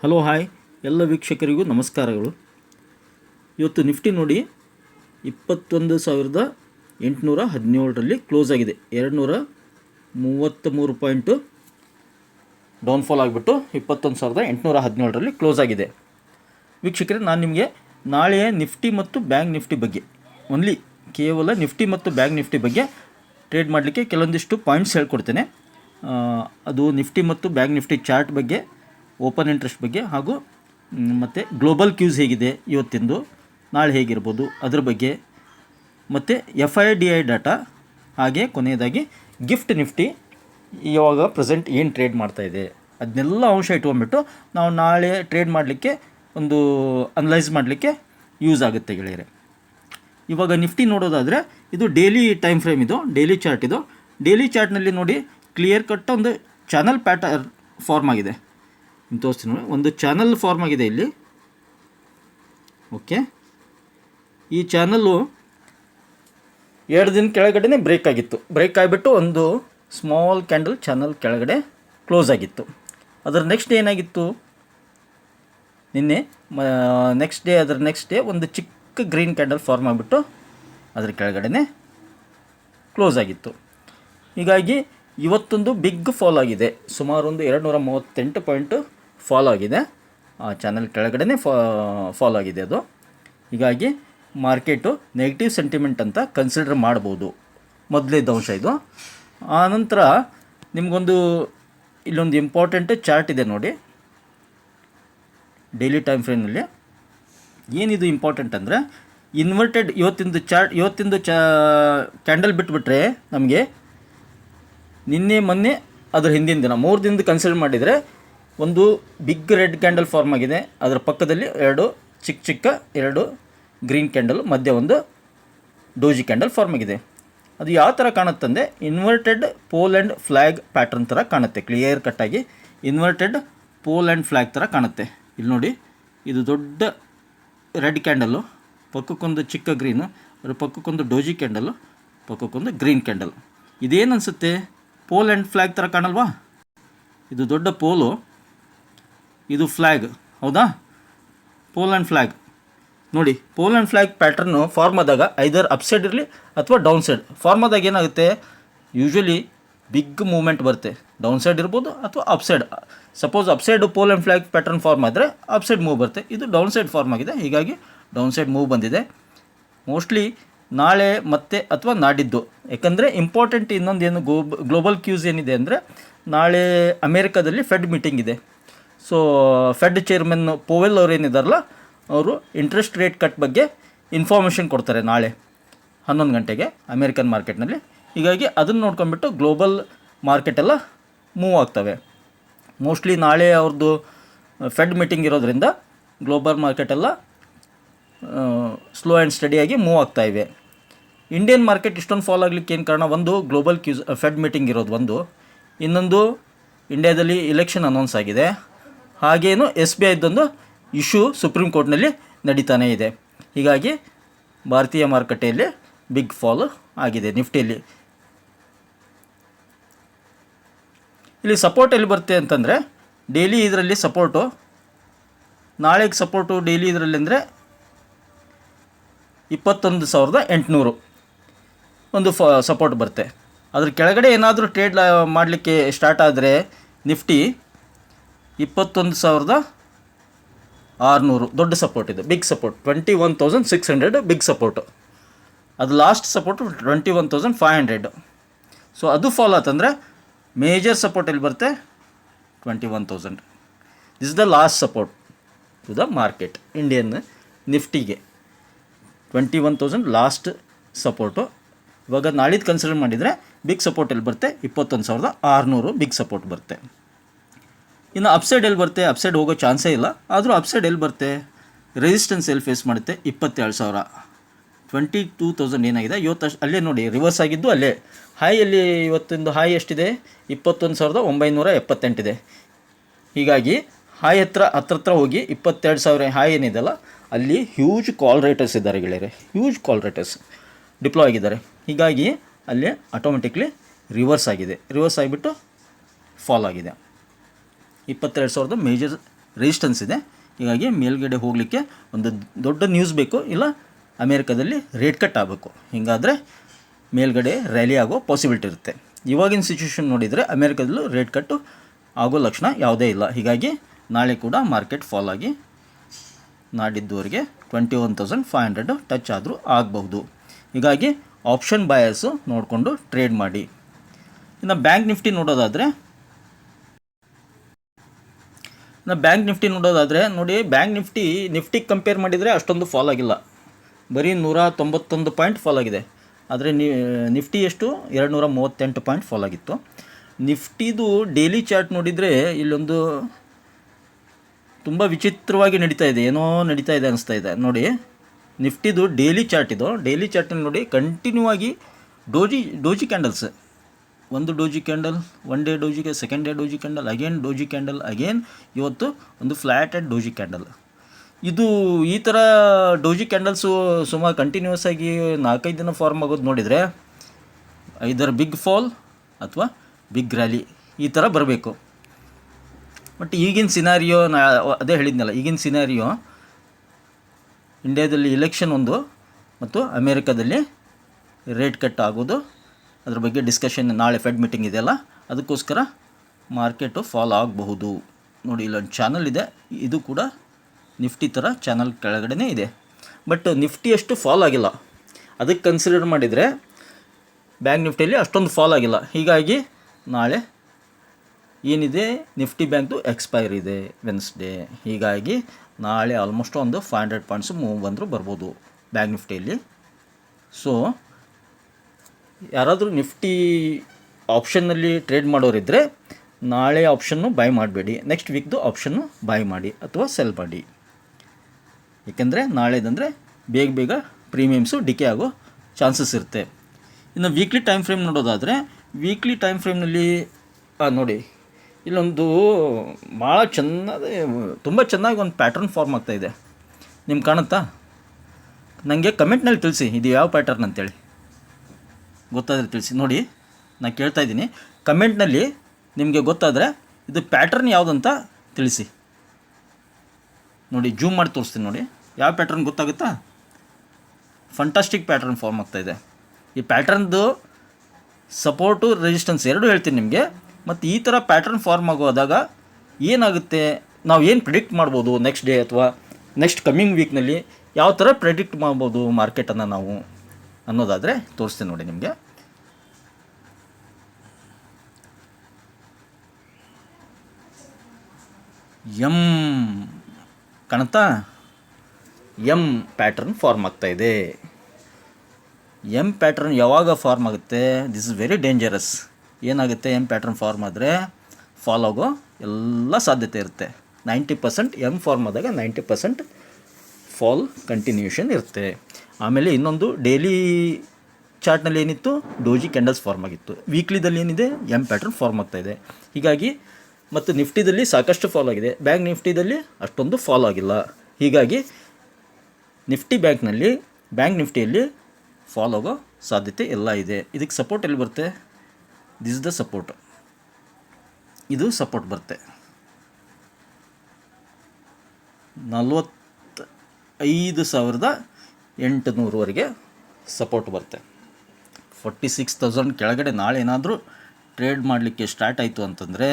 Hello, hi. ಎಲ್ಲ ವೀಕ್ಷಕರಿಗೂ ನಮಸ್ಕಾರಗಳು. ಇವತ್ತು ನಿಫ್ಟಿ ನೋಡಿ ಇಪ್ಪತ್ತೊಂದು ಸಾವಿರದ ಎಂಟುನೂರ ಹದಿನೇಳರಲ್ಲಿ ಕ್ಲೋಸ್ ಆಗಿದೆ. ಎರಡುನೂರ ಮೂವತ್ತ್ಮೂರು ಪಾಯಿಂಟು ಡೌನ್ಫಾಲ್ ಆಗಿಬಿಟ್ಟು ಇಪ್ಪತ್ತೊಂದು ಸಾವಿರದ ಎಂಟುನೂರ ಹದಿನೇಳರಲ್ಲಿ ಕ್ಲೋಸ್ ಆಗಿದೆ. ವೀಕ್ಷಕರೇ, ನಾನು ನಿಮಗೆ ನಾಳೆಯ ನಿಫ್ಟಿ ಮತ್ತು ಬ್ಯಾಂಕ್ ನಿಫ್ಟಿ ಬಗ್ಗೆ, ಓನ್ಲಿ ಕೇವಲ ನಿಫ್ಟಿ ಮತ್ತು ಬ್ಯಾಂಕ್ ನಿಫ್ಟಿ ಬಗ್ಗೆ ಟ್ರೇಡ್ ಮಾಡಲಿಕ್ಕೆ ಕೆಲವೊಂದಿಷ್ಟು ಪಾಯಿಂಟ್ಸ್ ಹೇಳ್ಕೊಡ್ತೇನೆ. ಅದು ನಿಫ್ಟಿ ಮತ್ತು ಬ್ಯಾಂಕ್ ನಿಫ್ಟಿ ಚಾರ್ಟ್ ಬಗ್ಗೆ ಓಪನ್ ಇಂಟ್ರೆಸ್ಟ್ ಬಗ್ಗೆ ಹಾಗೂ ಮತ್ತು ಗ್ಲೋಬಲ್ ಕ್ಯೂಸ್ ಹೇಗಿದೆ ಇವತ್ತಿಂದು, ನಾಳೆ ಹೇಗಿರ್ಬೋದು, ಅದ್ರ ಬಗ್ಗೆ, ಮತ್ತು F I D I data, ಹಾಗೆ ಕೊನೆಯದಾಗಿ ಗಿಫ್ಟ್ ನಿಫ್ಟಿ, ಇವಾಗ ಪ್ರೆಸೆಂಟ್ ಏನು ಟ್ರೇಡ್ ಮಾಡ್ತಾ ಇದೆ, ಅದನ್ನೆಲ್ಲ ಅಂಶ ಇಟ್ಕೊಂಡ್ಬಿಟ್ಟು ನಾವು ನಾಳೆ ಟ್ರೇಡ್ ಮಾಡಲಿಕ್ಕೆ ಒಂದು ಅನಲೈಸ್ ಮಾಡಲಿಕ್ಕೆ ಯೂಸ್ ಆಗುತ್ತೆ ಗೆಳೆಯರೆ. ಇವಾಗ ನಿಫ್ಟಿ ನೋಡೋದಾದರೆ, ಇದು ಡೈಲಿ ಟೈಮ್ ಫ್ರೇಮ್ ಇದು, ಡೈಲಿ ಚಾರ್ಟ್ ಇದು. ಡೈಲಿ ಚಾರ್ಟ್ನಲ್ಲಿ ನೋಡಿ, ಕ್ಲಿಯರ್ ಕಟ್ ಒಂದು ಚಾನಲ್ ಪ್ಯಾಟರ್ ಫಾರ್ಮ್ ಆಗಿದೆ. ತೋರಿಸ್ತೀನಿ ನೋಡಿ. ಒಂದು ಚಾನಲ್ ಫಾರ್ಮ್ ಆಗಿದೆ ಇಲ್ಲಿ. ಓಕೆ ಈ ಚಾನಲ್ಲು ಎರಡು ದಿನ ಕೆಳಗಡೆನೇ ಬ್ರೇಕ್ ಆಗಿತ್ತು. ಬ್ರೇಕ್ ಆಗಿಬಿಟ್ಟು ಒಂದು ಸ್ಮಾಲ್ ಕ್ಯಾಂಡಲ್ ಚಾನಲ್ ಕೆಳಗಡೆ ಕ್ಲೋಸ್ ಆಗಿತ್ತು. ಅದರ ನೆಕ್ಸ್ಟ್ ಡೇ ಏನಾಗಿತ್ತು? ನಿನ್ನೆ ನೆಕ್ಸ್ಟ್ ಡೇ ಅದರ ನೆಕ್ಸ್ಟ್ ಡೇ ಒಂದು ಚಿಕ್ಕ ಗ್ರೀನ್ ಕ್ಯಾಂಡಲ್ ಫಾರ್ಮ್ ಆಗಿಬಿಟ್ಟು ಅದರ ಕೆಳಗಡೆನೆ ಕ್ಲೋಸ್ ಆಗಿತ್ತು. ಹೀಗಾಗಿ ಇವತ್ತೊಂದು ಬಿಗ್ ಫಾಲ್ ಆಗಿದೆ. ಸುಮಾರು ಒಂದು ಎರಡು ನೂರ ಮೂವತ್ತೆಂಟು ಪಾಯಿಂಟು ಫಾಲ್ ಆಗಿದೆ. ಆ ಚಾನಲ್ ಕೆಳಗಡೆ ಫಾ, ಫಾಲೋ ಆಗಿದೆ ಅದು. ಹೀಗಾಗಿ ಮಾರ್ಕೆಟು ನೆಗೆಟಿವ್ ಸೆಂಟಿಮೆಂಟ್ ಅಂತ ಕನ್ಸಿಡರ್ ಮಾಡ್ಬೋದು. ಮೊದಲೇ ಅಂಶ ಇದು. ಆನಂತರ ನಿಮಗೊಂದು ಇಲ್ಲೊಂದು ಇಂಪಾರ್ಟೆಂಟ್ ಚಾರ್ಟ್ ಇದೆ ನೋಡಿ. ಡೈಲಿ ಟೈಮ್ ಫ್ರೇಮ್ನಲ್ಲಿ ಏನಿದು ಇಂಪಾರ್ಟೆಂಟ್ ಅಂದರೆ ಇನ್ವರ್ಟೆಡ್ ಇವತ್ತಿಂದು ಚಾರ್ಟ್ ಇವತ್ತಿಂದು ಚಾ ಕ್ಯಾಂಡಲ್ ಬಿಟ್ಬಿಟ್ರೆ ನಮಗೆ ನಿನ್ನೆ ಮೊನ್ನೆ ಅದ್ರ ಹಿಂದಿನ ದಿನ, ಮೂರು ದಿನದ ಕನ್ಸಿಡರ್ ಮಾಡಿದರೆ ಒಂದು ಬಿಗ್ ರೆಡ್ ಕ್ಯಾಂಡಲ್ ಫಾರ್ಮ್ ಆಗಿದೆ. ಅದರ ಪಕ್ಕದಲ್ಲಿ ಎರಡು ಚಿಕ್ಕ ಚಿಕ್ಕ ಎರಡು ಗ್ರೀನ್ ಕ್ಯಾಂಡಲ್, ಮಧ್ಯೆ ಒಂದು ಡೋಜಿ ಕ್ಯಾಂಡಲ್ ಫಾರ್ಮ್ ಆಗಿದೆ. ಅದು ಯಾವ ಥರ ಕಾಣುತ್ತಂದರೆ inverted pole and flag pattern ಥರ ಕಾಣುತ್ತೆ. ಕ್ಲಿಯರ್ ಕಟ್ಟಾಗಿ ಇನ್ವರ್ಟೆಡ್ ಪೋಲ್ ಆ್ಯಂಡ್ ಫ್ಲ್ಯಾಗ್ ಥರ ಕಾಣುತ್ತೆ. ಇಲ್ಲಿ ನೋಡಿ, ಇದು ದೊಡ್ಡ ರೆಡ್ ಕ್ಯಾಂಡಲ್ಲು ಪಕ್ಕಕ್ಕೊಂದು ಚಿಕ್ಕ ಗ್ರೀನು, ಅದ್ರ ಪಕ್ಕಕ್ಕೊಂದು ಡೋಜಿ ಕ್ಯಾಂಡಲ್ಲು ಪಕ್ಕಕ್ಕೊಂದು ಗ್ರೀನ್ ಕ್ಯಾಂಡಲ್. ಇದೇನು ಅನಿಸುತ್ತೆ? ಪೋಲ್ ಆ್ಯಂಡ್ ಫ್ಲ್ಯಾಗ್ ಥರ ಕಾಣಲ್ವಾ? ಇದು ದೊಡ್ಡ ಪೋಲು ಇದು ಫ್ಲ್ಯಾಗ್ ಹೌದಾ? ಪೋಲ್ಯಾಂಡ್ ಫ್ಲ್ಯಾಗ್ ನೋಡಿ ಪೋಲ್ಯಾಂಡ್ ಫ್ಲ್ಯಾಗ್ ಪ್ಯಾಟ್ರನ್ನು ಫಾರ್ಮ್ ಆದಾಗ ಐದರ್ ಅಪ್ಸೈಡ್ ಇರಲಿ ಅಥವಾ ಡೌನ್ ಸೈಡ್ ಫಾರ್ಮ್ ಆದಾಗ ಏನಾಗುತ್ತೆ? ಯೂಶ್ವಲಿ ಬಿಗ್ ಮೂಮೆಂಟ್ ಬರುತ್ತೆ. ಡೌನ್ ಸೈಡ್ ಇರ್ಬೋದು ಅಥವಾ upside suppose upside pole and flag pattern form ಆದರೆ ಅಪ್ಸೈಡ್ ಮೂವ್ ಬರುತ್ತೆ. ಇದು ಡೌನ್ ಸೈಡ್ ಫಾರ್ಮ್ ಆಗಿದೆ. ಹೀಗಾಗಿ ಡೌನ್ ಸೈಡ್ ಮೂವ್ ಬಂದಿದೆ. ಮೋಸ್ಟ್ಲಿ ನಾಳೆ ಮತ್ತೆ ಅಥವಾ ನಾಡಿದ್ದು. ಯಾಕಂದರೆ ಇಂಪಾರ್ಟೆಂಟ್ ಇನ್ನೊಂದು ಏನು ಗ್ಲೋಬ್ ಗ್ಲೋಬಲ್ ಕ್ಯೂಸ್ ಏನಿದೆ ಅಂದರೆ ನಾಳೆ ಅಮೇರಿಕಾದಲ್ಲಿ ಫೆಡ್ ಮೀಟಿಂಗ್ ಇದೆ. ಸೊ ಫೆಡ್ ಚೇರ್ಮನ್ ಪೋವೆಲ್ ಅವ್ರು ಏನಿದಾರಲ್ಲ, ಅವರು ಇಂಟ್ರೆಸ್ಟ್ ರೇಟ್ ಕಟ್ ಬಗ್ಗೆ ಇನ್ಫಾರ್ಮೇಷನ್ ಕೊಡ್ತಾರೆ ನಾಳೆ, ಹನ್ನೊಂದು ಗಂಟೆಗೆ ಅಮೇರಿಕನ್ ಮಾರ್ಕೆಟ್ನಲ್ಲಿ ಹೀಗಾಗಿ ಅದನ್ನು ನೋಡ್ಕೊಂಡ್ಬಿಟ್ಟು ಗ್ಲೋಬಲ್ ಮಾರ್ಕೆಟ್ ಎಲ್ಲ ಮೂವ್ ಆಗ್ತವೆ. ಮೋಸ್ಟ್ಲಿ ನಾಳೆ ಅವ್ರದ್ದು ಫೆಡ್ ಮೀಟಿಂಗ್ ಇರೋದ್ರಿಂದ ಗ್ಲೋಬಲ್ ಮಾರ್ಕೆಟ್ ಎಲ್ಲ ಸ್ಲೋ ಆ್ಯಂಡ್ ಸ್ಟಡಿಯಾಗಿ ಮೂವ್ ಆಗ್ತಾ ಇವೆ. ಇಂಡಿಯನ್ ಮಾರ್ಕೆಟ್ ಇಷ್ಟೊಂದು ಫಾಲ್ ಆಗಲಿಕ್ಕೆ ಏನು ಕಾರಣ? ಒಂದು ಗ್ಲೋಬಲ್ ಕ್ಯೂಸ್ ಫೆಡ್ ಮೀಟಿಂಗ್ ಇರೋದು ಒಂದು. ಇನ್ನೊಂದು ಇಂಡಿಯಾದಲ್ಲಿ ಇಲೆಕ್ಷನ್ ಅನೌನ್ಸ್ ಆಗಿದೆ. ಹಾಗೇನು ಎಸ್ ಬಿ ಐದೊಂದು ಇಶ್ಯೂ ಸುಪ್ರೀಂ ಕೋರ್ಟ್ನಲ್ಲಿ ನಡೀತಾನೇ ಇದೆ. ಹೀಗಾಗಿ ಭಾರತೀಯ ಮಾರುಕಟ್ಟೆಯಲ್ಲಿ ಬಿಗ್ ಫಾಲ್ ಆಗಿದೆ ನಿಫ್ಟಿಯಲ್ಲಿ. ಇಲ್ಲಿ ಸಪೋರ್ಟ್ ಎಲ್ಲಿ ಬರುತ್ತೆ ಅಂತಂದರೆ ಡೈಲಿ ಇದರಲ್ಲಿ ಸಪೋರ್ಟು ನಾಳೆಗೆ ಸಪೋರ್ಟು ಡೈಲಿ ಇದರಲ್ಲಿ ಅಂದರೆ ಇಪ್ಪತ್ತೊಂದು ಸಾವಿರದ ಎಂಟುನೂರು ಒಂದು ಫ ಸಪೋರ್ಟ್ ಬರುತ್ತೆ. ಅದ್ರ ಕೆಳಗಡೆ ಏನಾದರೂ ಟ್ರೇಡ್ ಮಾಡಲಿಕ್ಕೆ ಸ್ಟಾರ್ಟ್ ಆದರೆ ನಿಫ್ಟಿ ಇಪ್ಪತ್ತೊಂದು ಸಾವಿರದ ಆರುನೂರು. ದೊಡ್ಡ ಸಪೋರ್ಟ್ ಇದೆ. Big support twenty one thousand six hundred big support ಅದು last support twenty one thousand five hundred so ಅದು ಫಾಲೋ ಆತಂದರೆ ಮೇಜರ್ ಸಪೋರ್ಟ್ ಎಲ್ಲಿ ಬರುತ್ತೆ? Twenty one thousand this the last support to the market Indian ನಿಫ್ಟಿಗೆ twenty one thousand last support ಇವಾಗ ನಾಳಿದ್ದು consider ಮಾಡಿದರೆ big support ಎಲ್ಲಿ ಬರುತ್ತೆ? ಇಪ್ಪತ್ತೊಂದು ಸಾವಿರದ ಆರುನೂರು ಬಿಗ್ ಸಪೋರ್ಟ್ ಬರುತ್ತೆ. ಇನ್ನು ಅಪ್ಸೈಡ್ ಎಲ್ಲಿ ಬರುತ್ತೆ? ಅಪ್ಸೈಡ್ ಹೋಗೋ ಚಾನ್ಸೇ ಇಲ್ಲ. ಆದರೂ ಅಪ್ಸೈಡ್ ಎಲ್ಲಿ ಬರುತ್ತೆ? ರೆಸಿಸ್ಟೆನ್ಸ್ ಎಲ್ಲಿ ಫೇಸ್ ಮಾಡುತ್ತೆ? ಇಪ್ಪತ್ತೇಳು ಸಾವಿರ. ಟ್ವೆಂಟಿ ಟೂ ತೌಸಂಡ್ ಏನಾಗಿದೆ ಇವತ್ತು ಅಲ್ಲೇ ನೋಡಿ ರಿವರ್ಸ್ ಆಗಿದ್ದು ಅಲ್ಲೇ. ಹಾಯಲ್ಲಿ ಇವತ್ತಿಂದು ಹಾಯ್ ಎಷ್ಟಿದೆ? ಇಪ್ಪತ್ತೊಂದು ಸಾವಿರದ ಒಂಬೈನೂರ ಎಪ್ಪತ್ತೆಂಟಿದೆ ಹೀಗಾಗಿ ಹಾಯ್ ಹತ್ರ ಹತ್ರ ಹೋಗಿ ಇಪ್ಪತ್ತೆರಡು ಸಾವಿರ ಹಾಯ್ ಏನಿದೆಯಲ್ಲ ಅಲ್ಲಿ ಹ್ಯೂಜ್ ಕಾಲ್ ರೇಟರ್ಸ್ ಇದ್ದಾರೆ ಗೆಳೆಯರೆ. ಹ್ಯೂಜ್ ಕಾಲ್ ರೇಟರ್ಸ್ ಡಿಪ್ಲೋ ಆಗಿದ್ದಾರೆ. ಹೀಗಾಗಿ ಅಲ್ಲಿ ಆಟೋಮೆಟಿಕ್ಲಿ ರಿವರ್ಸ್ ಆಗಿದೆ. ರಿವರ್ಸ್ ಆಗಿಬಿಟ್ಟು ಫಾಲ್ ಆಗಿದೆ. ಇಪ್ಪತ್ತೆರಡು ಸಾವಿರದ ಮೇಜರ್ ರೆಸಿಸ್ಟೆನ್ಸ್ ಇದೆ. ಹೀಗಾಗಿ ಮೇಲ್ಗಡೆ ಹೋಗಲಿಕ್ಕೆ ಒಂದು ದೊಡ್ಡ ನ್ಯೂಸ್ ಬೇಕು. ಇಲ್ಲ, ಅಮೇರಿಕಾದಲ್ಲಿ ರೇಟ್ ಕಟ್ ಆಗಬೇಕು. ಹಿಂಗಾದರೆ ಮೇಲ್ಗಡೆ ರ್ಯಾಲಿ ಆಗೋ ಪಾಸಿಬಿಲಿಟಿ ಇರುತ್ತೆ. ಇವಾಗಿನ ಸಿಚುವೇಶನ್ ನೋಡಿದರೆ ಅಮೇರಿಕಾದಲ್ಲೂ ರೇಟ್ ಕಟ್ಟು ಆಗೋ ಲಕ್ಷಣ ಯಾವುದೇ ಇಲ್ಲ. ಹೀಗಾಗಿ ನಾಳೆ ಕೂಡ ಮಾರ್ಕೆಟ್ ಫಾಲ್ ಆಗಿ ನಾಡಿದ್ದುವರೆಗೆ twenty one thousand five hundred touch ಆದರೂ ಆಗಬಹುದು. ಹೀಗಾಗಿ ಆಪ್ಷನ್ ಬಾಯರ್ಸು ನೋಡಿಕೊಂಡು ಟ್ರೇಡ್ ಮಾಡಿ. ಇನ್ನು ಬ್ಯಾಂಕ್ ನಿಫ್ಟಿ ನೋಡೋದಾದರೆ ಇನ್ನು ಬ್ಯಾಂಕ್ ನಿಫ್ಟಿ ನೋಡೋದಾದರೆ ನೋಡಿ, ಬ್ಯಾಂಕ್ ನಿಫ್ಟಿ ನಿಫ್ಟಿಗೆ ಕಂಪೇರ್ ಮಾಡಿದರೆ ಅಷ್ಟೊಂದು ಫಾಲ್ ಆಗಿಲ್ಲ. ಬರೀ ನೂರ ತೊಂಬತ್ತೊಂದು ಪಾಯಿಂಟ್ ಫಾಲ್ ಆಗಿದೆ. ಆದರೆ ನಿಫ್ಟಿ ಎಷ್ಟು? ಎರಡು ನೂರ ಮೂವತ್ತೆಂಟು ಪಾಯಿಂಟ್ ಫಾಲ್ ಆಗಿತ್ತು. ನಿಫ್ಟಿದು ಡೈಲಿ ಚಾರ್ಟ್ ನೋಡಿದರೆ ಇಲ್ಲೊಂದು ತುಂಬ ವಿಚಿತ್ರವಾಗಿ ನಡೀತಾ ಇದೆ. ಏನೋ ನಡೀತಾ ಇದೆ ಅನಿಸ್ತಾ ಇದೆ. ನೋಡಿ, ನಿಫ್ಟಿದು ಡೈಲಿ ಚಾರ್ಟ್ ಇದು. ಡೈಲಿ ಚಾರ್ಟಲ್ಲಿ ನೋಡಿ ಕಂಟಿನ್ಯೂ ಆಗಿ ಡೋಜಿ ಡೋಜಿ ಕ್ಯಾಂಡಲ್ಸ್ ಒಂದು doji candle one day ಡೋಜಿಗೆ second day doji candle again doji candle again ಇವತ್ತು ಒಂದು ಫ್ಲ್ಯಾಟ್ ಆ್ಯಂಡ್ ಡೋಜಿ ಕ್ಯಾಂಡಲ್. ಇದು ಈ ಥರ ಡೋಜಿ ಕ್ಯಾಂಡಲ್ಸು ಸುಮಾರು ಕಂಟಿನ್ಯೂಸ್ ಆಗಿ ನಾಲ್ಕೈದು ದಿನ ಫಾರ್ಮ್ ಆಗೋದು ನೋಡಿದರೆ ಐದರ್ ಬಿಗ್ ಫಾಲ್ ಅಥವಾ ಬಿಗ್ ರ್ಯಾಲಿ ಈ ಥರ ಬರಬೇಕು. ಬಟ್ ಈಗಿನ ಸಿನಾರಿಯೋ ನಾ ಅದೇ ಹೇಳಿದ್ನಲ್ಲ, ಈಗಿನ ಸಿನಾರಿಯೋ ಇಂಡಿಯಾದಲ್ಲಿ ಇಲೆಕ್ಷನ್ ಒಂದು ಮತ್ತು ಅಮೇರಿಕಾದಲ್ಲಿ ರೇಟ್ ಕಟ್ ಆಗೋದು ಅದ್ರ ಬಗ್ಗೆ ಡಿಸ್ಕಷನ್ ನಾಳೆ ಫೆಡ್ ಮೀಟಿಂಗ್ ಇದೆಯಲ್ಲ ಅದಕ್ಕೋಸ್ಕರ ಮಾರ್ಕೆಟು ಫಾಲ್ ಆಗಬಹುದು. ನೋಡಿ ಇಲ್ಲೊಂದು ಚಾನಲ್ ಇದೆ. ಇದು ಕೂಡ ನಿಫ್ಟಿ ಥರ ಚಾನಲ್ ಕೆಳಗಡೆನೇ ಇದೆ. ಬಟ್ ನಿಫ್ಟಿಯಷ್ಟು ಫಾಲ್ ಆಗಿಲ್ಲ. ಅದಕ್ಕೆ ಕನ್ಸಿಡರ್ ಮಾಡಿದರೆ ಬ್ಯಾಂಕ್ ನಿಫ್ಟಿಯಲ್ಲಿ ಅಷ್ಟೊಂದು ಫಾಲ್ ಆಗಿಲ್ಲ. ಹೀಗಾಗಿ ನಾಳೆ ಏನಿದೆ? ನಿಫ್ಟಿ ಬ್ಯಾಂಕ್ದು ಎಕ್ಸ್ಪೈರ್ ಇದೆ ವೆನ್ಸ್ಡೇ ಹೀಗಾಗಿ ನಾಳೆ ಆಲ್ಮೋಸ್ಟ್ ಒಂದು ಫೈವ್ ಹಂಡ್ರೆಡ್ ಪಾಯಿಂಟ್ಸ್ ಮೂವ್ ಬಂದರೂ ಬರ್ಬೋದು ಬ್ಯಾಂಕ್ ನಿಫ್ಟಿಯಲ್ಲಿ ಸೊ ಯಾರಾದರೂ ನಿಫ್ಟಿ ಆಪ್ಷನ್ನಲ್ಲಿ ಟ್ರೇಡ್ ಮಾಡೋರಿದ್ದರೆ ನಾಳೆ ಆಪ್ಷನ್ನು ಬೈ ಮಾಡಬೇಡಿ. ನೆಕ್ಸ್ಟ್ ವೀಕ್ದು ಆಪ್ಷನ್ನು ಬೈ ಮಾಡಿ ಅಥವಾ ಸೆಲ್ ಮಾಡಿ. ಏಕೆಂದರೆ ನಾಳೆದಂದರೆ ಬೇಗ ಬೇಗ ಪ್ರೀಮಿಯಮ್ಸು ಡಿಕೆ ಆಗೋ ಚಾನ್ಸಸ್ ಇರುತ್ತೆ. ಇನ್ನು ವೀಕ್ಲಿ ಟೈಮ್ ಫ್ರೇಮ್ ನೋಡೋದಾದರೆ ವೀಕ್ಲಿ ಟೈಮ್ ಫ್ರೇಮ್ನಲ್ಲಿ ನೋಡಿ, ಇಲ್ಲೊಂದು ಭಾಳ ಚೆನ್ನಾಗಿ ತುಂಬ ಚೆನ್ನಾಗಿ ಒಂದು ಪ್ಯಾಟ್ರನ್ ಫಾರ್ಮ್ ಆಗ್ತಾಯಿದೆ ನಿಮ್ಗೆ ಕಾಣುತ್ತಾ? ನನಗೆ ಕಮೆಂಟ್ನಲ್ಲಿ ತಿಳಿಸಿ, ಇದು ಯಾವ ಪ್ಯಾಟರ್ನ್ ಅಂತೇಳಿ. ಗೊತ್ತಾದರೆ ತಿಳಿಸಿ. ನೋಡಿ ನಾನು ಕೇಳ್ತಾ ಇದ್ದೀನಿ. ಕಮೆಂಟ್ನಲ್ಲಿ ನಿಮಗೆ ಗೊತ್ತಾದರೆ ಇದು ಪ್ಯಾಟರ್ನ್ ಯಾವುದಂತ ತಿಳಿಸಿ. ನೋಡಿ, ಜೂಮ್ ಮಾಡಿ ತೋರಿಸ್ತೀನಿ ನೋಡಿ. ಯಾವ ಪ್ಯಾಟರ್ನ್ ಗೊತ್ತಾಗುತ್ತಾ? ಫಂಟಾಸ್ಟಿಕ್ ಪ್ಯಾಟರ್ನ್ ಫಾರ್ಮ್ ಆಗ್ತಾಯಿದೆ ಈ ಪ್ಯಾಟರ್ನ್ದು ಸಪೋರ್ಟು ರೆಸಿಸ್ಟೆನ್ಸ್ ಎರಡೂ ಹೇಳ್ತೀನಿ ನಿಮಗೆ. ಮತ್ತು ಈ ಥರ ಪ್ಯಾಟರ್ನ್ ಫಾರ್ಮ್ ಆಗೋದಾಗ ಏನಾಗುತ್ತೆ? ನಾವು ಏನು ಪ್ರಿಡಿಕ್ಟ್ ಮಾಡ್ಬೋದು ನೆಕ್ಸ್ಟ್ ಡೇ ಅಥವಾ ನೆಕ್ಸ್ಟ್ ಕಮ್ಮಿಂಗ್ ವೀಕ್ನಲ್ಲಿ ಯಾವ ಥರ ಪ್ರೆಡಿಕ್ಟ್ ಮಾಡ್ಬೋದು ಮಾರ್ಕೆಟನ್ನು ನಾವು? ಅನ್ನೋದಾದರೆ ತೋರಿಸ್ತೀನಿ ನೋಡಿ ನಿಮಗೆ. ಎಂ ಕಾಣುತ್ತಾ? ಎಂ ಪ್ಯಾಟ್ರನ್ ಫಾರ್ಮ್ ಆಗ್ತಾ ಇದೆ. ಎಂ ಪ್ಯಾಟ್ರನ್ ಯಾವಾಗ ಫಾರ್ಮ್ ಆಗುತ್ತೆ? ದಿಸ್ ಇಸ್ ವೆರಿ ಡೇಂಜರಸ್ ಏನಾಗುತ್ತೆ ಎಂ ಪ್ಯಾಟ್ರನ್ ಫಾರ್ಮ್ ಆದರೆ? ಫಾಲೋ ಆಗೋ ಎಲ್ಲ ಸಾಧ್ಯತೆ ಇರುತ್ತೆ. ನೈಂಟಿ ಪರ್ಸೆಂಟ್ ಎಂ ಫಾರ್ಮ್ ಆದಾಗ ನೈಂಟಿ ಪರ್ಸೆಂಟ್ ಫಾಲ್ ಕಂಟಿನ್ಯೂಷನ್ ಇರುತ್ತೆ. ಆಮೇಲೆ ಇನ್ನೊಂದು ಡೈಲಿ ಚಾರ್ಟ್ನಲ್ಲಿ ಏನಿತ್ತು? ಡೋಜಿ ಕ್ಯಾಂಡಲ್ಸ್ ಫಾರ್ಮ್ ಆಗಿತ್ತು. ವೀಕ್ಲಿದಲ್ಲಿ ಏನಿದೆ? ಎಂ ಪ್ಯಾಟ್ರನ್ ಫಾರ್ಮ್ ಆಗ್ತಾ ಇದೆ. ಹೀಗಾಗಿ ಮತ್ತು ನಿಫ್ಟಿದಲ್ಲಿ ಸಾಕಷ್ಟು ಫಾಲ್ ಆಗಿದೆ. ಬ್ಯಾಂಕ್ ನಿಫ್ಟಿದಲ್ಲಿ ಅಷ್ಟೊಂದು ಫಾಲ್ ಆಗಿಲ್ಲ. ಹೀಗಾಗಿ ನಿಫ್ಟಿ ಬ್ಯಾಂಕ್ನಲ್ಲಿ ಬ್ಯಾಂಕ್ ನಿಫ್ಟಿಯಲ್ಲಿ ಫಾಲ್ ಆಗೋ ಸಾಧ್ಯತೆ ಎಲ್ಲ ಇದೆ. ಇದಕ್ಕೆ ಸಪೋರ್ಟ್ ಎಲ್ಲಿ ಬರುತ್ತೆ? ದಿಸ್ ದ ಸಪೋರ್ಟ್ ಇದು ಸಪೋರ್ಟ್ ಬರುತ್ತೆ. ನಲ್ವತ್ತ ಐದು ಸಾವಿರದ ಎಂಟು ನೂರುವರೆಗೆ ಸಪೋರ್ಟ್ ಬರುತ್ತೆ. ಫೋರ್ಟಿ ಸಿಕ್ಸ್ ತೌಸಂಡ್ ಕೆಳಗಡೆ ನಾಳೆ ಏನಾದರೂ ಟ್ರೇಡ್ ಮಾಡಲಿಕ್ಕೆ ಸ್ಟಾರ್ಟ್ ಆಯಿತು ಅಂತಂದರೆ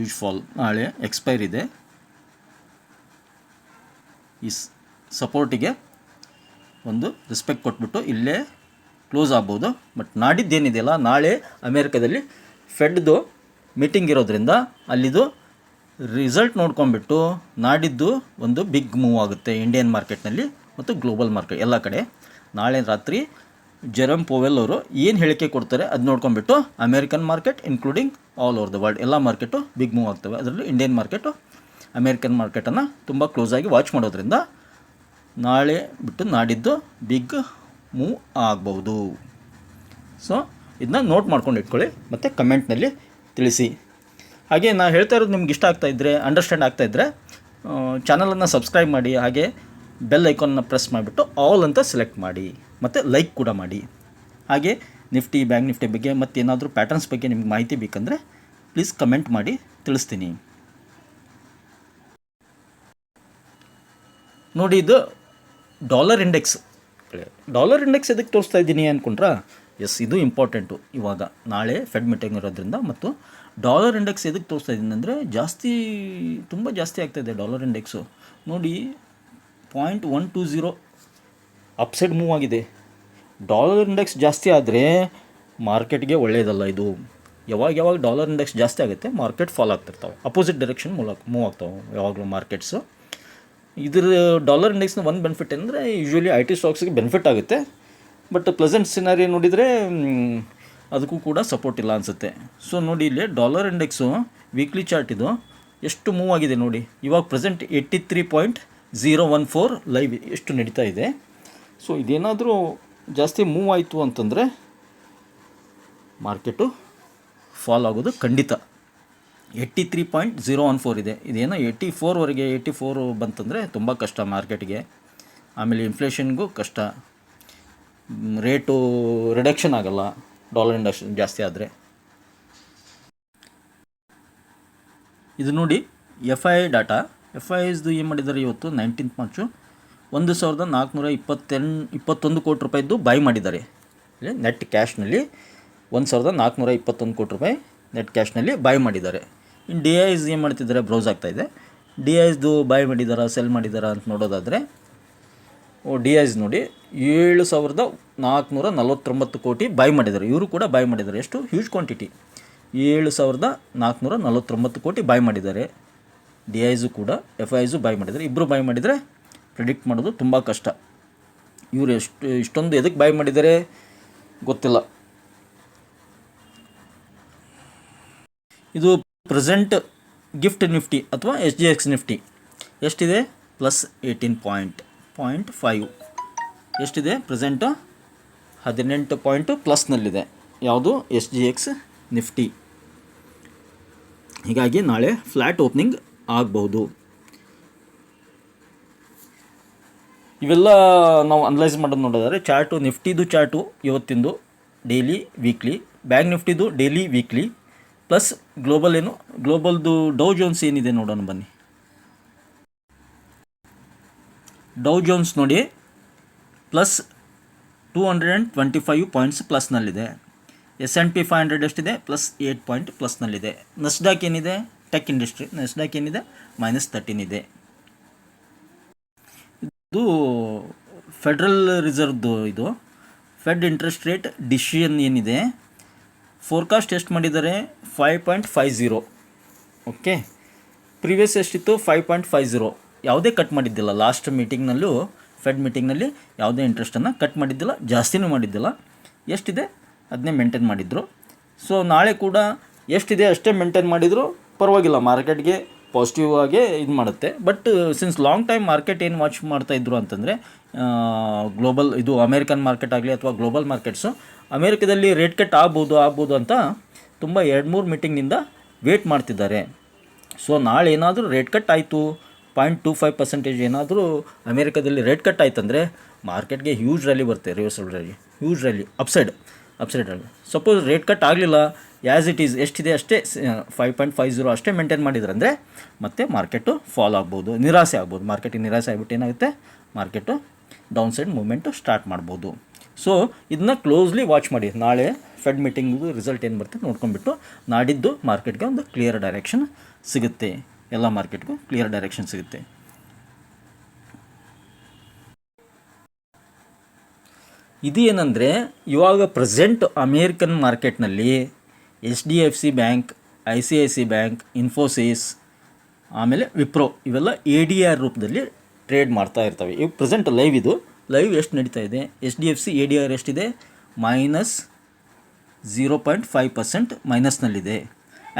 ಯೂಸ್ ಫಾಲ್ ನಾಳೆ ಎಕ್ಸ್ಪೈರ್ ಇದೆ. ಈ ಸಪೋರ್ಟಿಗೆ ಒಂದು ರೆಸ್ಪೆಕ್ಟ್ ಕೊಟ್ಬಿಟ್ಟು ಇಲ್ಲೇ ಕ್ಲೋಸ್ ಆಗ್ಬೋದು. ಬಟ್ ನಾಡಿದ್ದೇನಿದೆಯಲ್ಲ, ನಾಳೆ ಅಮೇರಿಕಾದಲ್ಲಿ ಫೆಡ್ದು ಮೀಟಿಂಗ್ ಇರೋದ್ರಿಂದ ಅಲ್ಲಿದು ರಿಸಲ್ಟ್ ನೋಡ್ಕೊಂಬಿಟ್ಟು ನಾಡಿದ್ದು ಒಂದು ಬಿಗ್ ಮೂವ್ ಆಗುತ್ತೆ ಇಂಡಿಯನ್ ಮಾರ್ಕೆಟ್ನಲ್ಲಿ ಮತ್ತು ಗ್ಲೋಬಲ್ ಮಾರ್ಕೆಟ್ ಎಲ್ಲ ಕಡೆ. ನಾಳೆ ರಾತ್ರಿ ಜೆರಮ್ ಪೋವೆಲ್ ಅವರು ಏನು ಹೇಳಿಕೆ ಕೊಡ್ತಾರೆ ಅದು ನೋಡ್ಕೊಂಡ್ಬಿಟ್ಟು American market including all over the world ಎಲ್ಲ ಮಾರ್ಕೆಟು ಬಿಗ್ ಮೂವ್ ಆಗ್ತವೆ. ಅದರಲ್ಲಿ ಇಂಡಿಯನ್ ಮಾರ್ಕೆಟು ಅಮೇರಿಕನ್ ಮಾರ್ಕೆಟನ್ನು ತುಂಬ ಕ್ಲೋಸ್ ಆಗಿ ವಾಚ್ ಮಾಡೋದ್ರಿಂದ ನಾಳೆ ಬಿಟ್ಟು ನಾಡಿದ್ದು ಬಿಗ್ ಮೂವ್ ಆಗ್ಬೋದು ಸೊ ಇದನ್ನ ನೋಟ್ ಮಾಡ್ಕೊಂಡು ಇಟ್ಕೊಳ್ಳಿ, ಮತ್ತು ಕಮೆಂಟ್ನಲ್ಲಿ ತಿಳಿಸಿ. ಹಾಗೆ ನಾನು ಹೇಳ್ತಾ ಇರೋದು ನಿಮ್ಗೆ ಇಷ್ಟ ಆಗ್ತಾ ಇದ್ದರೆ ಅಂಡರ್ಸ್ಟ್ಯಾಂಡ್ ಆಗ್ತಾ ಇದ್ದರೆ ಚಾನಲನ್ನು ಸಬ್ಸ್ಕ್ರೈಬ್ ಮಾಡಿ, ಹಾಗೆ ಬೆಲ್ ಐಕಾನ್ನ ಪ್ರೆಸ್ ಮಾಡಿಬಿಟ್ಟು ಆಲ್ ಅಂತ ಸೆಲೆಕ್ಟ್ ಮಾಡಿ, ಮತ್ತು ಲೈಕ್ ಕೂಡ ಮಾಡಿ. ಹಾಗೆ ನಿಫ್ಟಿ ಬ್ಯಾಂಕ್ ನಿಫ್ಟಿ ಬಗ್ಗೆ ಮತ್ತು ಏನಾದರೂ ಪ್ಯಾಟರ್ನ್ಸ್ ಬಗ್ಗೆ ನಿಮ್ಗೆ ಮಾಹಿತಿ ಬೇಕಂದರೆ ಪ್ಲೀಸ್ ಕಮೆಂಟ್ ಮಾಡಿ ತಿಳಿಸ್ತೀನಿ. ನೋಡಿ ಇದು ಡಾಲರ್ ಇಂಡೆಕ್ಸ್ ಡಾಲರ್ ಇಂಡೆಕ್ಸ್ ಎದಕ್ಕೆ ತೋರಿಸ್ತಾ ಇದ್ದೀನಿ ಅಂದ್ಕೊಂಡ್ರಾ ಎಸ್ ಇದು ಇಂಪಾರ್ಟೆಂಟು ಇವಾಗ ನಾಳೆ ಫೆಡ್ ಮೀಟಿಂಗ್ ಇರೋದ್ರಿಂದ ಮತ್ತು ಡಾಲರ್ ಇಂಡೆಕ್ಸ್ ಎದಕ್ಕೆ ತೋರಿಸ್ತಾ ಇದ್ದೀನಿ ಅಂದರೆ ಜಾಸ್ತಿ, ತುಂಬ ಜಾಸ್ತಿ ಆಗ್ತಾಯಿದೆ ಡಾಲರ್ ಇಂಡೆಕ್ಸು ನೋಡಿ point one two zero upside move ಆಗಿದೆ. ಡಾಲರ್ ಇಂಡೆಕ್ಸ್ ಜಾಸ್ತಿ ಆದರೆ ಮಾರ್ಕೆಟ್ಗೆ ಒಳ್ಳೆಯದಲ್ಲ ಇದು. ಯಾವಾಗ ಯಾವಾಗ ಡಾಲರ್ ಇಂಡೆಕ್ಸ್ ಜಾಸ್ತಿ ಆಗುತ್ತೆ ಮಾರ್ಕೆಟ್ ಫಾಲ್ ಆಗ್ತಿರ್ತಾವೆ. ಅಪೋಸಿಟ್ ಡೈರೆಕ್ಷನ್ ಮೂಲಕ ಮೂವ್ ಆಗ್ತಾವೆ ಯಾವಾಗಲೂ ಮಾರ್ಕೆಟ್ಸು ಇದ್ರ ಡಾಲರ್ ಇಂಡೆಕ್ಸ್ನ ಒಂದು ಬೆನಿಫಿಟ್ ಅಂದರೆ ಯೂಶ್ವಲಿ ಐ ಟಿ ಸ್ಟಾಕ್ಸ್ಗೆ ಬೆನಿಫಿಟ್ ಆಗುತ್ತೆ. ಬಟ್ ಪ್ಲೆಸೆಂಟ್ ಸಿನಾರಿ ನೋಡಿದರೆ ಅದಕ್ಕೂ ಕೂಡ ಸಪೋರ್ಟ್ ಇಲ್ಲ ಅನಿಸುತ್ತೆ. ಸೊ ನೋಡಿ ಇಲ್ಲಿ ಡಾಲರ್ ಇಂಡೆಕ್ಸು, ವೀಕ್ಲಿ ಚಾರ್ಟ್ ಇದು. ಎಷ್ಟು ಮೂವ್ ಆಗಿದೆ ನೋಡಿ. ಇವಾಗ present eighty three point zero one four live ಎಷ್ಟು ನಡೀತಾ ಇದೆ. ಸೊ ಇದೇನಾದರೂ ಜಾಸ್ತಿ ಮೂವ್ ಆಯಿತು ಅಂತಂದರೆ ಮಾರ್ಕೆಟು ಫಾಲ್ ಆಗೋದು ಖಂಡಿತ. Eighty three point zero one four ಇದೆ. ಇದೇನೋ ಏಯ್ಟಿ ಫೋರ್ವರೆಗೆ ಏಯ್ಟಿ ಫೋರು ಬಂತಂದರೆ ತುಂಬ ಕಷ್ಟ ಮಾರ್ಕೆಟ್ಗೆ. ಆಮೇಲೆ ಇನ್ಫ್ಲೇಷನ್ಗೂ ಕಷ್ಟ. ರೇಟು ರಿಡಕ್ಷನ್ ಆಗಲ್ಲ. ಡಾಲರ್ ಇಂಡಕ್ಷನ್ ಜಾಸ್ತಿ ಆದರೆ. ಇದು ನೋಡಿ F I data F I ಎಸ್ದು ಏನು ಮಾಡಿದ್ದಾರೆ ಇವತ್ತು? ನೈನ್ಟೀನ್ತ್ ಮಾರ್ಚು ಒಂದು ಸಾವಿರದ ನಾಲ್ಕುನೂರ ಇಪ್ಪತ್ತೆನ್ ಇಪ್ಪತ್ತೊಂದು ಕೋಟಿ ರೂಪಾಯಿದ್ದು ಬೈ ಮಾಡಿದ್ದಾರೆ. ನೆಟ್ ಕ್ಯಾಶ್ನಲ್ಲಿ ಒಂದು ಸಾವಿರದ ನಾಲ್ಕುನೂರ ಇಪ್ಪತ್ತೊಂದು ಕೋಟಿ ರೂಪಾಯಿ ನೆಟ್ ಕ್ಯಾಶ್ನಲ್ಲಿ ಬೈ ಮಾಡಿದ್ದಾರೆ. ಇನ್ನು ಡಿ ಐಸ್ ಏನು ಮಾಡ್ತಿದ್ದಾರೆ? ಬ್ರೌಸ್ ಆಗ್ತಾಯಿದೆ ಡಿ ಐಸ್ದು ಬೈ ಮಾಡಿದಾರಾ ಸೆಲ್ ಮಾಡಿದಾರಾ ಅಂತ ನೋಡೋದಾದರೆ ಡಿ ಐಸ್ ನೋಡಿ, ಏಳು ಸಾವಿರದ ನಾಲ್ಕುನೂರ ನಲವತ್ತೊಂಬತ್ತು ಕೋಟಿ ಬೈ ಮಾಡಿದ್ದಾರೆ. ಇವರು ಕೂಡ ಬೈ ಮಾಡಿದ್ದಾರೆ. ಎಷ್ಟು? ಹ್ಯೂಜ್ ಕ್ವಾಂಟಿಟಿ ಏಳು ಸಾವಿರದ ನಾಲ್ಕುನೂರ ನಲವತ್ತೊಂಬತ್ತು ಕೋಟಿ ಬೈ ಮಾಡಿದ್ದಾರೆ. ಡಿ ಐಸು ಕೂಡ ಎಫ್ ಐಸು ಬೈ ಮಾಡಿದ್ದಾರೆ. ಇಬ್ಬರು ಬೈ ಮಾಡಿದರೆ ಪ್ರಿಡಿಕ್ಟ್ ಮಾಡೋದು ತುಂಬ ಕಷ್ಟ. ಇವರು ಎಷ್ಟು, ಇಷ್ಟೊಂದು ಎದಕ್ಕೆ ಬೈ ಮಾಡಿದ್ದಾರೆ? ಗೊತ್ತಿಲ್ಲ. ಇದು ಪ್ರೆಸೆಂಟ್ ಗಿಫ್ಟ್ ನಿಫ್ಟಿ ಅಥವಾ ಎಚ್ ಡಿ ಎಕ್ಸ್ ನಿಫ್ಟಿ. ಎಷ್ಟಿದೆ? Plus eighteen point point five ಎಷ್ಟಿದೆ? ಪ್ರೆಸೆಂಟು ಹದಿನೆಂಟು ಪಾಯಿಂಟು ಪ್ಲಸ್ನಲ್ಲಿದೆ. ಯಾವುದು? S G X Nifty. ಹೀಗಾಗಿ ನಾಳೆ ಫ್ಲ್ಯಾಟ್ ಓಪನಿಂಗ್ ಆಗಬಹುದು. ಇವೆಲ್ಲ ನಾವು ಅನಲೈಸ್ ಮಾಡೋದು ನೋಡೋದಾದರೆ ಚಾರ್ಟು ನಿಫ್ಟಿದು ಚಾರ್ಟು ಇವತ್ತಿಂದು ಡೈಲಿ, ವೀಕ್ಲಿ. ಬ್ಯಾಂಕ್ ನಿಫ್ಟಿದು ಡೈಲಿ, ವೀಕ್ಲಿ. ಪ್ಲಸ್ ಗ್ಲೋಬಲ್ ಏನು? ಗ್ಲೋಬಲ್ದು ಡೌ ಜೋನ್ಸ್ ಏನಿದೆ ನೋಡೋಣ ಬನ್ನಿ. ಡೌ ಜೋನ್ಸ್ ನೋಡಿ plus two hundred and twenty five points ಪ್ಲಸ್ನಲ್ಲಿದೆ S and P five hundred ಎಷ್ಟಿದೆ ಪ್ಲಸ್ ಏಯ್ಟ್ ಪಾಯಿಂಟ್ ಪ್ಲಸ್ನಲ್ಲಿದೆ ನಸ್ಡಾಕ್ ಏನಿದೆ? ಟೆಕ್ ಇಂಡಸ್ಟ್ರಿ ನಸ್ಡಾಕ್ ಏನಿದೆ? ಮೈನಸ್ ತರ್ಟೀನ್ ಇದೆ. ಇದು ಫೆಡ್ರಲ್ ರಿಸರ್ವ್ದು ಇದು. ಫೆಡ್ ಇಂಟ್ರೆಸ್ಟ್ ರೇಟ್ ಡಿಸಿಷನ್ ಏನಿದೆ? ಫೋರ್ಕಾಸ್ಟ್ ಎಷ್ಟು ಮಾಡಿದ್ದಾರೆ? Five point five zero okay previous ಎಷ್ಟಿತ್ತು? ಫೈವ್ ಪಾಯಿಂಟ್ ಫೈವ್ ಝೀರೋ ಯಾವುದೇ ಕಟ್ ಮಾಡಿದ್ದಿಲ್ಲ. ಲಾಸ್ಟ್ ಮೀಟಿಂಗ್ನಲ್ಲೂ ಫೆಡ್ ಮೀಟಿಂಗ್ನಲ್ಲಿ ಯಾವುದೇ ಇಂಟ್ರೆಸ್ಟನ್ನು ಕಟ್ ಮಾಡಿದ್ದಿಲ್ಲ, ಜಾಸ್ತಿನೂ ಮಾಡಿದ್ದಿಲ್ಲ. ಎಷ್ಟಿದೆ? ಅದನ್ನೇ ಮೇಂಟೈನ್ ಮಾಡಿದ್ರು. ಸೊ ನಾಳೆ ಕೂಡ ಎಷ್ಟಿದೆ ಅಷ್ಟೇ ಮೇಂಟೈನ್ ಮಾಡಿದರೂ. ಪರವಾಗಿಲ್ಲ, ಮಾರ್ಕೆಟ್ಗೆ ಪಾಸಿಟಿವ್ ಆಗೇ ಇದು ಮಾಡುತ್ತೆ. But since long time market ಏನು ವಾಚ್ ಮಾಡ್ತಾ ಇದ್ರು ಅಂತಂದರೆ ಗ್ಲೋಬಲ್ ಇದು ಅಮೇರಿಕನ್ ಮಾರ್ಕೆಟ್ ಆಗಲಿ ಅಥವಾ ಗ್ಲೋಬಲ್ ಮಾರ್ಕೆಟ್ಸು ಅಮೇರಿಕದಲ್ಲಿ ರೇಟ್ ಕಟ್ ಆಗ್ಬೋದು ಆಗ್ಬೋದು ಅಂತ ತುಂಬ ಎರಡು ಮೂರು ಮೀಟಿಂಗ್ನಿಂದ ವೇಟ್ ಮಾಡ್ತಿದ್ದಾರೆ. ಸೊ ನಾಳೆ ಏನಾದರೂ ರೇಟ್ ಕಟ್ ಆಯಿತು. ಪಾಯಿಂಟ್ ಟು ಫೈವ್ ಪರ್ಸೆಂಟೇಜ್ ಏನಾದರೂ ಅಮೇರಿಕಾದಲ್ಲಿ ರೇಟ್ ಕಟ್ ಆಯ್ತಂದರೆ ಮಾರ್ಕೆಟ್ಗೆ ಹ್ಯೂಜ್ ರ್ಯಾಲಿ ಬರುತ್ತೆ reversal rally huge rally upside upside rally suppose rate cut ಆಗಲಿಲ್ಲ ಆ್ಯಸ್ ಇಟ್ ಈಸ್ ಎಷ್ಟಿದೆ ಅಷ್ಟೇ ಫೈವ್ ಪಾಯಿಂಟ್ ಫೈವ್ ಜೀರೋ ಅಷ್ಟೇ ಮೇಂಟೈನ್ ಮಾಡಿದ್ರಂದರೆ ಮತ್ತೆ ಮಾರ್ಕೆಟು ಫಾಲ್ ಆಗ್ಬೋದು, ನಿರಾಸೆ ಆಗ್ಬೋದು. ಮಾರ್ಕೆಟಿಗೆ ನಿರಾಸೆ ಆಗಿಬಿಟ್ಟು ಏನಾಗುತ್ತೆ? Market down side movement start ಮಾಡ್ಬೋದು. ಸೊ ಇದನ್ನ ಕ್ಲೋಸ್ಲಿ ವಾಚ್ ಮಾಡಿ. ನಾಳೆ ಫೆಡ್ ಮೀಟಿಂಗ್ದು ರಿಸಲ್ಟ್ ಏನು ಬರುತ್ತೆ ನೋಡ್ಕೊಂಡ್ಬಿಟ್ಟು ನಾಡಿದ್ದು ಮಾರ್ಕೆಟ್ಗೆ ಒಂದು ಕ್ಲಿಯರ್ ಡೈರೆಕ್ಷನ್ ಸಿಗುತ್ತೆ. ಎಲ್ಲ ಮಾರ್ಕೆಟ್ಗೂ ಕ್ಲಿಯರ್ ಡೈರೆಕ್ಷನ್ ಸಿಗುತ್ತೆ. ಇದು ಏನಂದರೆ ಇವಾಗ ಪ್ರೆಸೆಂಟ್ ಅಮೇರಿಕನ್ ಮಾರ್ಕೆಟ್ನಲ್ಲಿ H D F C bank, I C I C bank, Infosys, ಆಮೇಲೆ ವಿಪ್ರೋ ಇವೆಲ್ಲ ಎ ಡಿ ಆರ್ ರೂಪದಲ್ಲಿ ಟ್ರೇಡ್ ಮಾಡ್ತಾ ಇರ್ತವೆ. ಇವು ಪ್ರೆಸೆಂಟ್ ಲೈವ್ ಇದು. ಲೈವ್ ಎಷ್ಟು ನಡೀತಾ ಇದೆ? H D F C A D R ಎಷ್ಟಿದೆ? Minus zero point five percent ಮೈನಸ್ನಲ್ಲಿದೆ.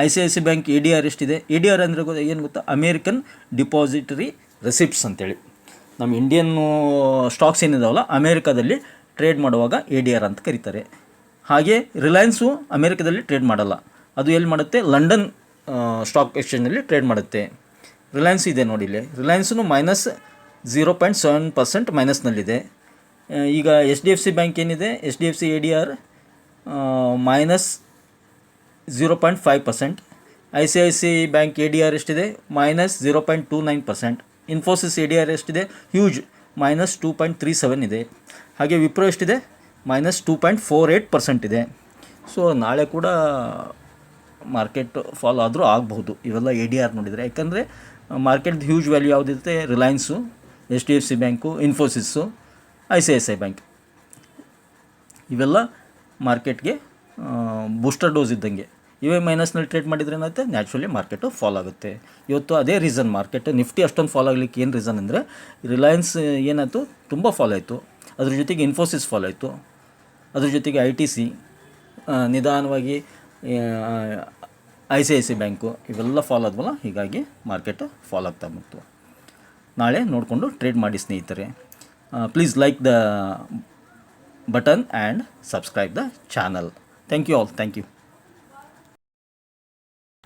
I C I C bank A D R ಎಷ್ಟಿದೆ? ಇ ಡಿ ಆರ್ ಅಂದರೆ ಏನು ಗೊತ್ತಾ? ಅಮೇರಿಕನ್ ಡಿಪಾಸಿಟರಿ ರೆಸಿಪ್ಟ್ಸ್ ಅಂತೇಳಿ. ನಮ್ಮ ಇಂಡಿಯನ್ ಸ್ಟಾಕ್ಸ್ ಏನಿದಾವಲ್ಲ, ಅಮೇರಿಕಾದಲ್ಲಿ ಟ್ರೇಡ್ ಮಾಡುವಾಗ ಎ ಡಿ ಆರ್ ಅಂತ ಕರೀತಾರೆ. ಹಾಗೆ ರಿಲಯನ್ಸು ಅಮೇರಿಕಾದಲ್ಲಿ ಟ್ರೇಡ್ ಮಾಡಲ್ಲ. ಅದು ಎಲ್ಲಿ ಮಾಡುತ್ತೆ? ಲಂಡನ್ ಸ್ಟಾಕ್ ಎಕ್ಸ್ಚೇಂಜಲ್ಲಿ ಟ್ರೇಡ್ ಮಾಡುತ್ತೆ. ರಿಲಯನ್ಸ್ ಇದೆ ನೋಡಿ ಇಲ್ಲಿ. Reliance minus zero point seven percent ಮೈನಸ್ನಲ್ಲಿದೆ. ಈಗ H D F C bank ಏನಿದೆ? H D F C A D R minus zero point five percent I C I C bank A D R ಎಷ್ಟಿದೆ? Minus zero point two nine percent Infosys A D R ಎಷ್ಟಿದೆ? Huge minus two point three seven ಇದೆ. ಹಾಗೆ ವಿಪ್ರೋ ಎಷ್ಟಿದೆ? Minus two point four eight percent ಇದೆ. So ನಾಳೆ ಕೂಡ market fall ಆದರೂ ಆಗಬಹುದು. ಇವೆಲ್ಲ ಎ ಡಿ ಆರ್ ನೋಡಿದರೆ. ಯಾಕಂದರೆ market huge value ಯಾವುದಿರುತ್ತೆ? Reliance H D F C bank Infosys I C I C I bank ಇವೆಲ್ಲ ಮಾರ್ಕೆಟ್ಗೆ ಬೂಸ್ಟರ್ ಡೋಸ್ ಇದ್ದಂಗೆ. ಇವೇ ಮೈನಸ್ನಲ್ಲಿ ಟ್ರೇಡ್ ಮಾಡಿದ್ರೆ ಏನಾಗುತ್ತೆ? ನ್ಯಾಚುರಲಿ ಮಾರ್ಕೆಟು ಫಾಲ್ ಆಗುತ್ತೆ. ಇವತ್ತು ಅದೇ ರೀಸನ್ ಮಾರ್ಕೆಟ್ ನಿಫ್ಟಿ ಅಷ್ಟೊಂದು ಫಾಲ್ ಆಗಲಿಕ್ಕೆ ಏನು ರೀಸನ್ ಅಂದರೆ ರಿಲಯನ್ಸ್ ಏನಾಯಿತು? ತುಂಬ ಫಾಲ್ ಆಯಿತು. ಅದ್ರ ಜೊತೆಗೆ ಇನ್ಫೋಸಿಸ್ ಫಾಲ್ ಆಯಿತು. ಅದ್ರ ಜೊತೆಗೆ ಐ ಟಿ ಸಿ ನಿಧಾನವಾಗಿ I C I C bank ಇವೆಲ್ಲ ಫಾಲ್ ಆದ್ವಲ್ಲ? ಹೀಗಾಗಿ ಮಾರ್ಕೆಟ್ ಫಾಲ್ ಆಗ್ತಾ ಬಂತು. ನಾಳೆ ನೋಡಿಕೊಂಡು ಟ್ರೇಡ್ ಮಾಡಿ ಸ್ನೇಹಿತರೆ. Please like the button and subscribe the channel Thank you all. Thank you.